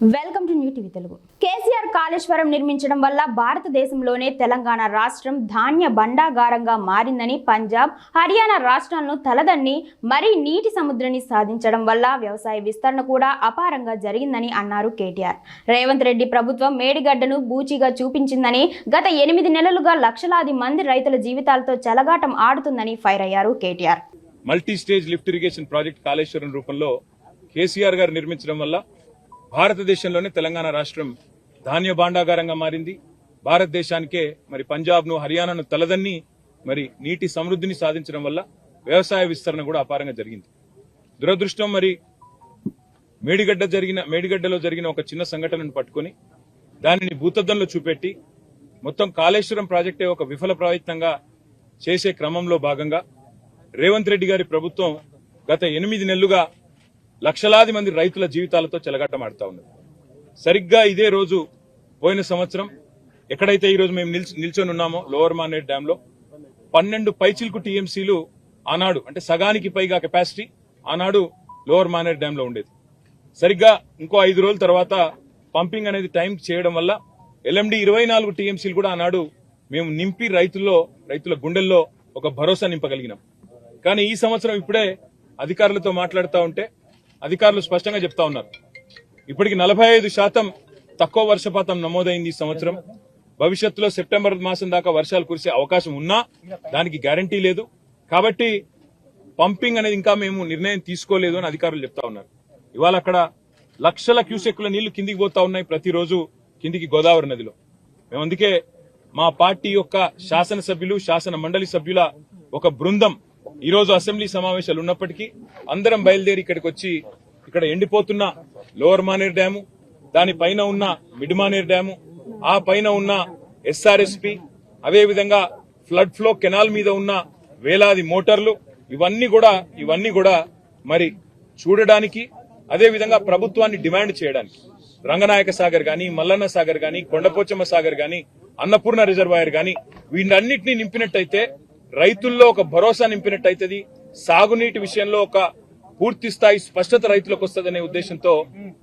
Welcome to new TV Telugu KCR Kaleshwaram నిర్మించడం వల్ల భారతదేశంలోనే తెలంగాణ రాష్ట్రం ధాన్య భండాగారంగా మారిందని పంజాబ్ హర్యానా రాష్ట్రాలను తలదన్ని మరీ నీటి సముద్రాన్ని సాధించడం వల్ల వ్యవసాయ విస్తరణ కూడా అపారంగా జరిగిందని అన్నారు కేటీఆర్. రేవంత్ రెడ్డి ప్రభుత్వం మేడిగడ్డను బూచిగా చూపించిందని గత ఎనిమిది నెలలుగా లక్షలాది మంది రైతుల జీవితాలతో చెలగాటం ఆడుతుందని ఫైర్ అయ్యారు KTR. Multi stage lift irrigation project Kaleshwaram రూపంలో కేసీఆర్ గారు నిర్మించడం వల్ల భారతదేశంలోనే తెలంగాణ రాష్ట్రం ధాన్య భాండాగారంగా మారింది. భారతదేశానికే మరి పంజాబ్ను హర్యానాను తలదన్ని మరి నీటి సమృద్ధిని సాధించడం వల్ల వ్యవసాయ విస్తరణ కూడా అపారంగా జరిగింది. దురదృష్టం మరి మేడిగడ్డ జరిగిన మేడిగడ్డలో జరిగిన ఒక చిన్న సంఘటనను పట్టుకొని దానిని భూతద్దంలో చూపెట్టి మొత్తం కాళేశ్వరం ప్రాజెక్టే ఒక విఫల ప్రయత్నంగా చేసే క్రమంలో భాగంగా రేవంత్ రెడ్డి గారి ప్రభుత్వం గత ఎనిమిది నెలలుగా లక్షలాది మంది రైతుల జీవితాలతో చెలగాటమాడుతా ఉన్నది. సరిగ్గా ఇదే రోజు పోయిన సంవత్సరం ఎక్కడైతే ఈరోజు మేము నిల్చొని ఉన్నామో లోవర్ మానేట్ డ్యామ్లో పన్నెండు పైచిల్కు టీఎంసీలు ఆనాడు అంటే సగానికి పైగా కెపాసిటీ ఆనాడు లోవర్ మానేట్ డ్యామ్లో ఉండేది. సరిగ్గా ఇంకో ఐదు రోజుల తర్వాత పంపింగ్ అనేది టైం చేయడం వల్ల ఎల్ఎండి ఇరవై నాలుగు టీఎంసీలు కూడా ఆనాడు మేము నింపి రైతుల్లో రైతుల గుండెల్లో ఒక భరోసా నింపగలిగినాం. కానీ ఈ సంవత్సరం ఇప్పుడే అధికారులతో మాట్లాడుతూ ఉంటే అధికారులు స్పష్టంగా చెప్తా ఉన్నారు. ఇప్పటికి నలభై ఐదు శాతం తక్కువ వర్షపాతం నమోదైంది ఈ సంవత్సరం. భవిష్యత్తులో సెప్టెంబర్ మాసం దాకా వర్షాలు కురిసే అవకాశం ఉన్నా దానికి గ్యారంటీ లేదు. కాబట్టి పంపింగ్ అనేది ఇంకా మేము నిర్ణయం తీసుకోలేదు అని అధికారులు చెప్తా ఉన్నారు. ఇవాళ అక్కడ లక్షల క్యూసెక్కుల నీళ్ళు కిందికి పోతా ఉన్నాయి ప్రతిరోజు కిందికి గోదావరి నదిలో. మేము అందుకే మా పార్టీ యొక్క శాసనసభ్యులు శాసన మండలి సభ్యుల ఒక బృందం ఈరోజు అసెంబ్లీ సమావేశాలు ఉన్నప్పటికీ అందరం బయలుదేరి ఇక్కడికి వచ్చి ఇక్కడ ఎండిపోతున్న లోవర్ మానేర్ డ్యాము దాని పైన ఉన్న మిడ్ మానేర్ డ్యాము ఆ పైన ఉన్న ఎస్ఆర్ఎస్పి అదేవిధంగా ఫ్లడ్ ఫ్లో కెనాల్ మీద ఉన్న వేలాది మోటార్లు ఇవన్నీ కూడా ఇవన్నీ కూడా మరి చూడడానికి అదేవిధంగా ప్రభుత్వాన్ని డిమాండ్ చేయడానికి రంగనాయక సాగర్ గాని మల్లన్న సాగర్ గాని కొండపోచమ్మ సాగర్ గాని అన్నపూర్ణ రిజర్వాయర్ గాని వీటన్నిటిని నింపినట్టయితే రైతుల్లో ఒక భరోసా నింపినట్టయితది. సాగునీటి విషయంలో ఒక పూర్తి స్థాయి స్పష్టత రైతులకు వస్తుందనే ఉద్దేశంతో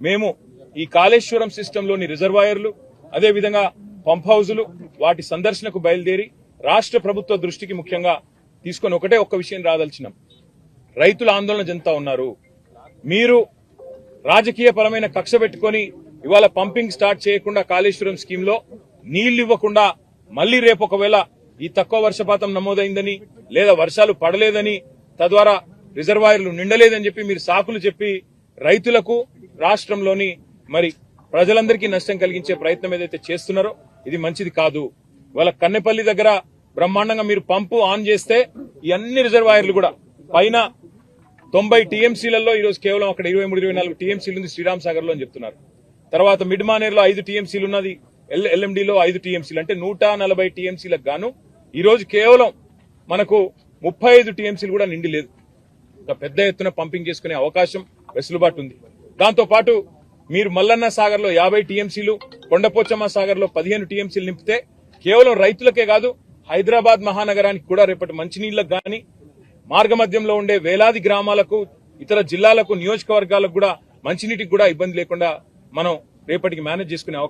మేము ఈ కాళేశ్వరం సిస్టంలోని రిజర్వాయర్లు అదేవిధంగా పంప్ హౌజులు వాటి సందర్శనకు బయలుదేరి రాష్ట్ర ప్రభుత్వ దృష్టికి ముఖ్యంగా తీసుకొని ఒకటే ఒక్క విషయం రాదలిచినాం. రైతులు ఆందోళన చెందుతా ఉన్నారు. మీరు రాజకీయ పరమైన కక్ష పెట్టుకొని ఇవాళ పంపింగ్ స్టార్ట్ చేయకుండా కాళేశ్వరం స్కీమ్లో నీళ్ళు ఇవ్వకుండా మళ్ళీ రేపు ఒకవేళ ఈ తక్కువ వర్షపాతం నమోదైందని లేదా వర్షాలు పడలేదని తద్వారా రిజర్వాయర్లు నిండలేదని చెప్పి మీరు సాకులు చెప్పి రైతులకు రాష్ట్రంలోని మరి ప్రజలందరికీ నష్టం కలిగించే ప్రయత్నం ఏదైతే చేస్తున్నారో ఇది మంచిది కాదు. వాళ్ళ కన్నెపల్లి దగ్గర బ్రహ్మాండంగా మీరు పంపు ఆన్ చేస్తే ఈ అన్ని రిజర్వాయర్లు కూడా పైన తొంభై టీఎంసీలలో ఈ రోజు కేవలం అక్కడ ఇరవై మూడు ఇరవై నాలుగు టీఎంసీలు ఉంది శ్రీరామ్ సాగర్లో అని చెప్తున్నారు. తర్వాత మిడ్ మానేర్లో ఐదు టీఎంసీలు ఉన్నది ఎల్ ఎల్ఎండిలో ఐదు టీఎంసీలు అంటే నూట నలభై టీఎంసీలకు గాను ఈ రోజు కేవలం మనకు ముప్పై ఐదు టీఎంసీలు కూడా నిండి లేదు. పెద్ద ఎత్తున పంపింగ్ చేసుకునే అవకాశం వెసులుబాటు ఉంది. దాంతో పాటు మీరు మల్లన్న సాగర్లో యాభై టీఎంసీలు కొండపోచమ్మ సాగర్లో పదిహేను టీఎంసీలు నింపితే కేవలం రైతులకే కాదు హైదరాబాద్ మహానగరానికి కూడా రేపటి మంచినీళ్ళకు గాని మార్గమధ్యంలో ఉండే వేలాది గ్రామాలకు ఇతర జిల్లాలకు నియోజకవర్గాలకు కూడా మంచినీటికి కూడా ఇబ్బంది లేకుండా మనం రేపటికి మేనేజ్ చేసుకునే అవకాశం